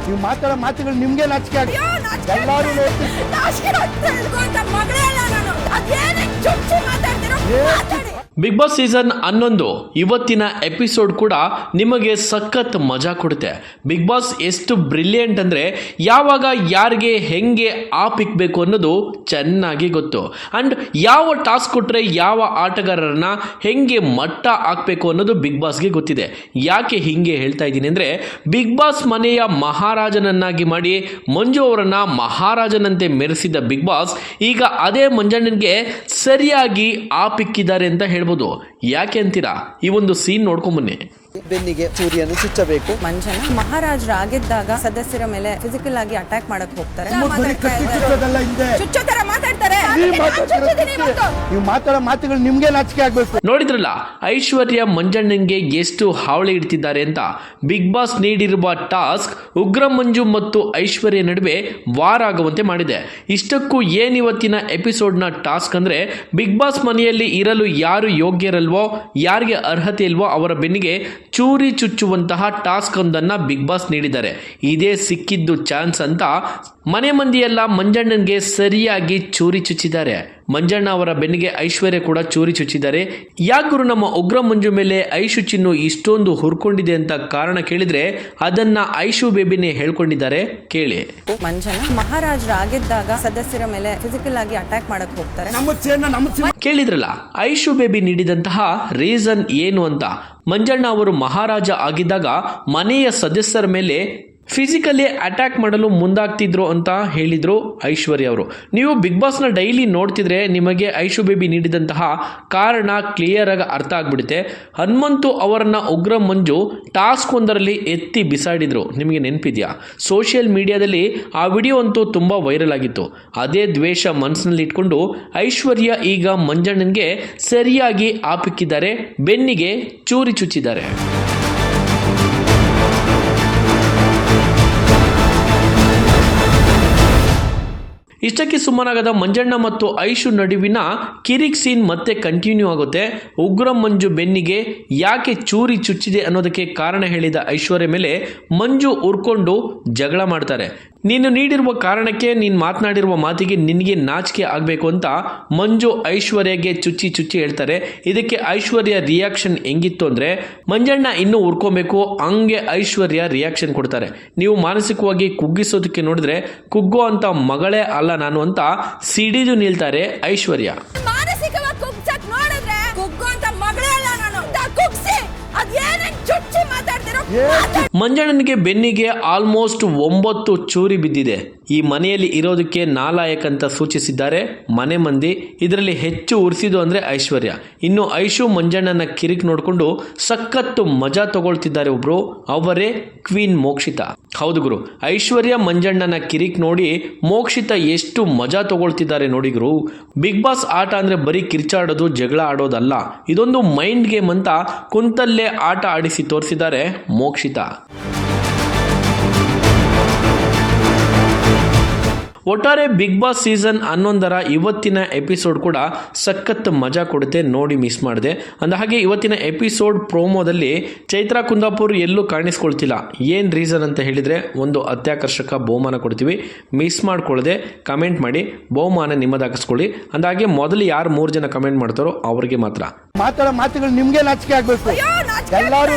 ನೀವು ಮಾತಾಡೋ ಮಾತುಗಳು ನಿಮ್ಗೆ ನಾಚಿಕೆ ಆಗಿ ಎಲ್ಲಾರು ಆಗ್ತಾ ಬಿಗ್ ಬಾಸ್ ಸೀಸನ್ ಹನ್ನೊಂದು. ಇವತ್ತಿನ ಎಪಿಸೋಡ್ ಕೂಡ ನಿಮಗೆ ಸಖತ್ ಮಜಾ ಕೊಡುತ್ತೆ. ಬಿಗ್ ಬಾಸ್ ಎಷ್ಟು ಬ್ರಿಲಿಯಂಟ್ ಅಂದರೆ ಯಾವಾಗ ಯಾರಿಗೆ ಹೆಂಗೆ ಆಪ್ ಇಕ್ಬೇಕು ಅನ್ನೋದು ಚೆನ್ನಾಗಿ ಗೊತ್ತು. ಆ್ಯಂಡ್ ಯಾವ ಟಾಸ್ಕ್ ಕೊಟ್ಟರೆ ಯಾವ ಆಟಗಾರರನ್ನ ಹೆಂಗೆ ಮಟ್ಟ ಹಾಕಬೇಕು ಅನ್ನೋದು ಬಿಗ್ ಬಾಸ್ಗೆ ಗೊತ್ತಿದೆ. ಯಾಕೆ ಹೀಗೆ ಹೇಳ್ತಾ ಇದ್ದೀನಿ ಅಂದರೆ ಬಿಗ್ ಬಾಸ್ ಮನೆಯ ಮಹಾರಾಜನನ್ನಾಗಿ ಮಾಡಿ ಮಂಜು ಅವರನ್ನು ಮಹಾರಾಜನಂತೆ ಮೆರೆಸಿದ್ದ ಬಿಗ್ ಬಾಸ್ ಈಗ ಅದೇ ಮಂಜಣ್ಣನಿಗೆ ಸರಿಯಾಗಿ ಆಪ್ ಇಕ್ಕಿದ್ದಾರೆ ಅಂತ ಹೇಳ್ಬೋದು. ಯಾಕೆ ಅಂತೀರಾ? ಈ ಒಂದು ಸೀನ್ ನೋಡ್ಕೊಂಬನ್ನಿ ಬೆನ್ನಿಗೆ ಚೂರಿಯನ್ನು ಚುಚ್ಚಬೇಕು. ಮಂಜನ ಮಹಾರಾಜರ ಆಗಿದ್ದಾಗ ಸದಸ್ಯರ ಮೇಲೆ ಫಿಸಿಕಲ್ ಆಗಿ ಅಟ್ಯಾಕ್ ಮಾಡಕ್ ಹೋಗ್ತಾರೆ. ಚುಚ್ಚೋ ತರ ಮಾತಾಡ್ತಾರೆ. ನೀವು ಮಾತಾಡೋ ಮಾತುಗಳು ನಿಮ್ಗೆ ನಾಚಿಕೆ ಆಗ್ಬೇಕು. ನೋಡಿದ್ರಲ್ಲ ಐಶ್ವರ್ಯ ಮಂಜಣ್ಣನ್ಗೆ ಎಷ್ಟು ಹಾವಳಿ ಇಡ್ತಿದ್ದಾರೆ ಅಂತ? ಬಿಗ್ ಬಾಸ್ ನೀಡಿರುವ ಟಾಸ್ಕ್ ಉಗ್ರ ಮಂಜು ಮತ್ತು ಐಶ್ವರ್ಯ ನಡುವೆ ವಾರ ಆಗುವಂತೆ ಮಾಡಿದೆ. ಇಷ್ಟಕ್ಕೂ ಏನಿವತ್ತಿನ ಎಪಿಸೋಡ್ನ ಟಾಸ್ಕ್ ಅಂದ್ರೆ ಬಿಗ್ ಬಾಸ್ ಮನೆಯಲ್ಲಿ ಇರಲು ಯಾರು ಯೋಗ್ಯರಲ್ವೋ ಯಾರಿಗೆ ಅರ್ಹತೆ ಇಲ್ವೋ ಅವರ ಬೆನ್ನಿಗೆ ಚೂರಿ ಚುಚ್ಚುವಂತಹ ಟಾಸ್ಕ್ ಒಂದನ್ನು ಬಿಗ್ ಬಾಸ್ ನೀಡಿದ್ದಾರೆ ಇದೇ ಸಿಕ್ಕಿದ್ದು ಚಾನ್ಸ್ ಅಂತ ಮನೆ ಮಂದಿಯೆಲ್ಲ ಮಂಜಣ್ಣನಿಗೆ ಸರಿಯಾಗಿ ಚೂರಿ ಚುಚ್ಚಿದ್ದಾರೆ. ಮಂಜಣ್ಣ ಅವರ ಬೆನ್ನಿಗೆ ಐಶ್ವರ್ಯ ಕೂಡ ಚೂರಿ ಚುಚ್ಚಿದ್ದಾರೆ. ಯಾಕೆ ಗುರು ನಮ್ಮ ಉಗ್ರ ಮಂಜು ಮೇಲೆ ಐಶು ಚಿನ್ನು ಇಷ್ಟೊಂದು ಹುರ್ಕೊಂಡಿದೆ ಅಂತ ಕಾರಣ ಕೇಳಿದ್ರೆ ಅದನ್ನ ಐಶು ಬೇಬಿನೇ ಹೇಳ್ಕೊಂಡಿದ್ದಾರೆ? ಕೇಳಿ. ಮಂಜನ ಮಹಾರಾಜರಾಗಿದ್ದಾಗ ಸದಸ್ಯರ ಮೇಲೆ ಫಿಸಿಕಲ್ ಆಗಿ ಅಟ್ಯಾಕ್ ಮಾಡಕ್ ಹೋಗ್ತಾರೆ. ನಮ್ಮ ಚೇನ ನಮ್ಮ ಕೇಳಿದ್ರಲ್ಲ ಐಶು ಬೇಬಿ ನೀಡಿದಂತಹ ರೀಸನ್ ಏನು ಅಂತ? ಮಂಜಣ್ಣ ಅವರು ಮಹಾರಾಜ ಆಗಿದ್ದಾಗ ಮನೆಯ ಸದಸ್ಯರ ಮೇಲೆ ಫಿಸಿಕಲಿ ಅಟ್ಯಾಕ್ ಮಾಡಲು ಮುಂದಾಗ್ತಿದ್ರು ಅಂತ ಹೇಳಿದ್ರು ಐಶ್ವರ್ಯ ಅವರು. ನೀವು ಬಿಗ್ ಬಾಸ್ನ ಡೈಲಿ ನೋಡ್ತಿದ್ರೆ ನಿಮಗೆ ಐಶು ಬೇಬಿ ನೀಡಿದಂತಹ ಕಾರಣ ಕ್ಲಿಯರ್ ಆಗಿ ಅರ್ಥ ಆಗ್ಬಿಡುತ್ತೆ. ಹನುಮಂತು ಅವರನ್ನ ಉಗ್ರ ಮಂಜು ಟಾಸ್ಕ್ ಒಂದರಲ್ಲಿ ಎತ್ತಿ ಬಿಸಾಡಿದ್ರು. ನಿಮಗೆ ನೆನಪಿದೆಯಾ? ಸೋಷಿಯಲ್ ಮೀಡಿಯಾದಲ್ಲಿ ಆ ವಿಡಿಯೋ ಅಂತೂ ತುಂಬ ವೈರಲ್ ಆಗಿತ್ತು. ಅದೇ ದ್ವೇಷ ಮನಸ್ಸಿನಲ್ಲಿ ಇಟ್ಕೊಂಡು ಐಶ್ವರ್ಯ ಈಗ ಮಂಜಣ್ಣನಿಗೆ ಸರಿಯಾಗಿ ಆಪಿಕ್ಕಿದ್ದಾರೆ, ಬೆನ್ನಿಗೆ ಚೂರಿ ಚುಚ್ಚಿದ್ದಾರೆ. ಇಷ್ಟಕ್ಕೆ ಸುಮ್ಮನಾಗದ ಮಂಜಣ್ಣ ಮತ್ತು ಐಶು ನಡುವಿನ ಕಿರಿಕ್ ಸೀನ್ ಮತ್ತೆ ಕಂಟಿನ್ಯೂ ಆಗುತ್ತೆ. ಉಗ್ರ ಮಂಜು ಬೆನ್ನಿಗೆ ಯಾಕೆ ಚೂರಿ ಚುಚ್ಚಿದೆ ಅನ್ನೋದಕ್ಕೆ ಕಾರಣ ಹೇಳಿದ ಐಶ್ವರ್ಯ ಮೇಲೆ ಮಂಜು ಉರ್ಕೊಂಡು ಜಗಳ ಮಾಡ್ತಾರೆ. ನೀನು ನೀಡಿರುವ ಕಾರಣಕ್ಕೆ, ನೀನು ಮಾತನಾಡಿರುವ ಮಾತಿಗೆ ನಿನಗೆ ನಾಚಿಕೆ ಆಗಬೇಕು ಅಂತ ಮಂಜು ಐಶ್ವರ್ಯಗೆ ಚುಚ್ಚಿ ಚುಚ್ಚಿ ಹೇಳ್ತಾರೆ. ಇದಕ್ಕೆ ಐಶ್ವರ್ಯ ರಿಯಾಕ್ಷನ್ ಹೆಂಗಿತ್ತು ಅಂದರೆ, ಮಂಜಣ್ಣ ಇನ್ನೂ ಉರ್ಕೊಬೇಕು, ಹಂಗೆ ಐಶ್ವರ್ಯ ರಿಯಾಕ್ಷನ್ ಕೊಡ್ತಾರೆ. ನೀವು ಮಾನಸಿಕವಾಗಿ ಕುಗ್ಗಿಸೋದಕ್ಕೆ ನೋಡಿದ್ರೆ, ಕುಗ್ಗೋ ಅಂತ ಮಗಳೇ ಅಲ್ಲ ನಾನು ಅಂತ ಸಿಡಿದು ನಿಲ್ತಾರೆ ಐಶ್ವರ್ಯ. ಮಂಜಣ್ಣನಿಗೆ ಬೆನ್ನಿಗೆ ಆಲ್ಮೋಸ್ಟ್ ಒಂಬತ್ತು ಚೂರಿ ಬಿದ್ದಿದೆ. ಈ ಮನೆಯಲ್ಲಿ ಇರೋದಕ್ಕೆ ನಾಲಾಯಕ್ ಅಂತ ಸೂಚಿಸಿದ್ದಾರೆ. ಮನೆ ಮಂದಿ, ಇದರಲ್ಲಿ ಹೆಚ್ಚು ಉರಿಸಿದು ಅಂದರೆ ಐಶ್ವರ್ಯ. ಇನ್ನು ಐಶು ಮಂಜಣ್ಣನ ಕಿರಿಕ್ ನೋಡಿಕೊಂಡು ಸಖತ್ತು ಮಜಾ ತಗೊಳ್ತಿದ್ದಾರೆ ಒಬ್ರು. ಅವರೇ ಕ್ವೀನ್ ಮೋಕ್ಷಿತ. ಹೌದು ಗುರು, ಐಶ್ವರ್ಯ ಮಂಜಣ್ಣನ ಕಿರಿಕ್ ನೋಡಿ ಮೋಕ್ಷಿತ ಎಷ್ಟು ಮಜಾ ತಗೊಳ್ತಿದ್ದಾರೆ ನೋಡಿ ಗುರು. ಬಿಗ್ ಬಾಸ್ ಆಟ ಅಂದರೆ ಬರೀ ಕಿರ್ಚಾಡೋದು, ಜಗಳ ಆಡೋದಲ್ಲ. ಇದೊಂದು ಮೈಂಡ್ ಗೇಮ್ ಅಂತ ಕುಂತಲ್ಲೇ ಆಟ ಆಡಿಸಿ ತೋರಿಸಿದ್ದಾರೆ ಮೋಕ್ಷಿತ. ಒಟ್ಟಾರೆ ಬಿಗ್ ಬಾಸ್ ಸೀಸನ್ ಹನ್ನೊಂದರ ಇವತ್ತಿನ ಎಪಿಸೋಡ್ ಕೂಡ ಸಖತ್ ಮಜಾ ಕೊಡುತ್ತೆ ನೋಡಿ ಮಿಸ್ ಮಾಡಿದೆ. ಅಂದ ಹಾಗೆ ಇವತ್ತಿನ ಎಪಿಸೋಡ್ ಪ್ರೋಮೋದಲ್ಲಿ ಚೈತ್ರಾ ಕುಂದಾಪುರ್ ಎಲ್ಲೂ ಕಾಣಿಸ್ಕೊಳ್ತಿಲ್ಲ. ಏನು ರೀಸನ್ ಅಂತ ಹೇಳಿದರೆ ಒಂದು ಅತ್ಯಾಕರ್ಷಕ ಬಹುಮಾನ ಕೊಡ್ತೀವಿ. ಮಿಸ್ ಮಾಡ್ಕೊಳ್ಳದೆ ಕಮೆಂಟ್ ಮಾಡಿ ಬಹುಮಾನ ನಿಮ್ಮದಾಗಿಸ್ಕೊಳ್ಳಿ ಅಂದಾಗೆ ಮೊದಲು ಯಾರು ಮೂರು ಜನ ಕಮೆಂಟ್ ಮಾಡ್ತಾರೋ ಅವ್ರಿಗೆ ಮಾತ್ರ. ಮಾತಾಡೋ ಮಾತುಗಳು ನಿಮ್ಗೆ ನಾಚಿಕೆ ಆಗ್ಬೇಕು. ಎಲ್ಲರೂ